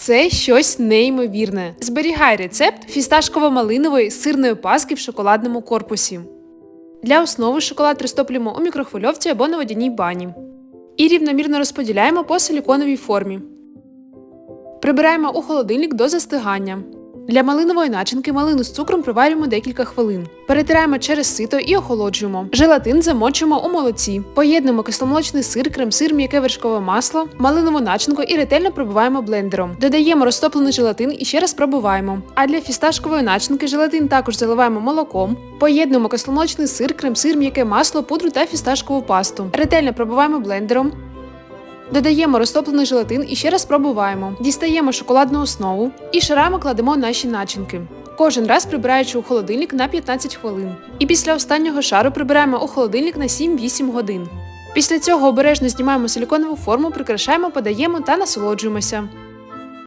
Це щось неймовірне. Зберігай рецепт фісташково-малинової сирної паски в шоколадному корпусі. Для основи шоколад розтоплюємо у мікрохвильовці або на водяній бані. І рівномірно розподіляємо по силіконовій формі. Прибираємо у холодильник до застигання. Для малинової начинки малину з цукром проварюємо декілька хвилин. Перетираємо через сито і охолоджуємо. Желатин замочуємо у молоці. Поєднуємо кисломолочний сир, крем-сир, м'яке вершкове масло, малинову начинку і ретельно пробиваємо блендером. Додаємо розтоплений желатин і ще раз пробиваємо. А для фісташкової начинки желатин також заливаємо молоком. Поєднуємо кисломолочний сир, крем-сир, м'яке масло, пудру та фісташкову пасту. Ретельно пробиваємо блендером. Додаємо розтоплений желатин і ще раз пробуваємо. Дістаємо шоколадну основу і шарами кладемо наші начинки. Кожен раз прибираючи у холодильник на 15 хвилин. І після останнього шару прибираємо у холодильник на 7-8 годин. Після цього обережно знімаємо силіконову форму, прикрашаємо, подаємо та насолоджуємося.